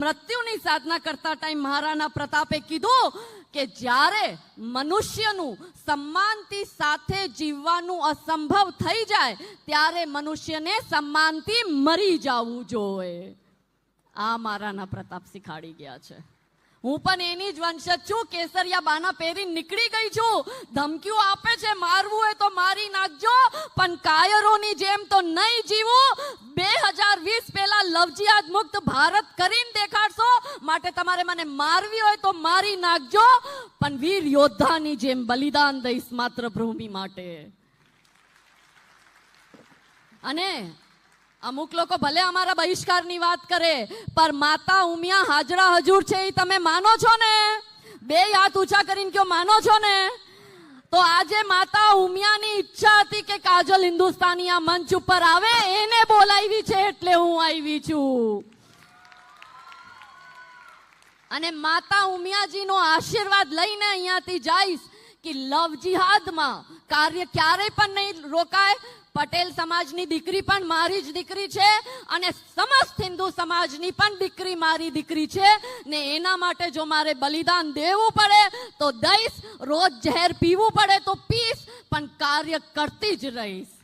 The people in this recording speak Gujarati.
મૃત્યુની સાધના કરતા ટાઈમ મહારાણા પ્રતાપે કીધું કે જ્યારે મનુષ્યનું સન્માનથી સાથે જીવવાનું અસંભવ થઈ જાય, ત્યારે મનુષ્યને સન્માનથી મરી જવું જોઈએ. આ મહારાણા પ્રતાપ શીખાડી ગયા છે. હું પણ એની જ વંશજ છું, કેસરિયા બાના પહેરી નીકળી ગઈ છું. ધમકીઓ આપે છે, મારવું હોય તો મારી નાખજો, પણ કાયરોની જેમ તો નહીં જીવું. વીસ મુક્ત ભારત કરીને દેખાડશો. માટે તમારે મને મારવી હોય તો મારી નાખજો. પણ વીર યોદ્ધાની જેમ બલિદાન દઈશ માત્ર ભૂમિ માટે. અને અમુક લોકો ભલે અમારા બહિષ્કારની વાત કરે પર માતા ઉમિયા હાજરા હજુર છે એ તમે માનો છો ને? બે હાથ ઊંચા કરીને કયો માનો છો ને? તો આજે માતા ઉમિયાની ઈચ્છા હતી કે કાજલ હિન્દુસ્તાની આ મંચ ઉપર આવે. એને બોલાવી છે એટલે હું આવી છું. અને માતા ઉમિયાજીનો આશીર્વાદ લઈને અહીંયાથી જઈશ કે લવ જિહાદમાં કાર્ય ક્યારેય પણ નહીં રોકાય. પટેલ સમાજની દીકરી પણ મારી જ દીકરી છે અને સમસ્ત હિન્દુ સમાજની પણ દીકરી મારી દીકરી છે ને એના માટે જો મારે બલિદાન દેવું પડે તો દઈશ રોજ ઝેર પીવું પડે તો પીશ પણ કાર્ય કરતી જ રહીશ.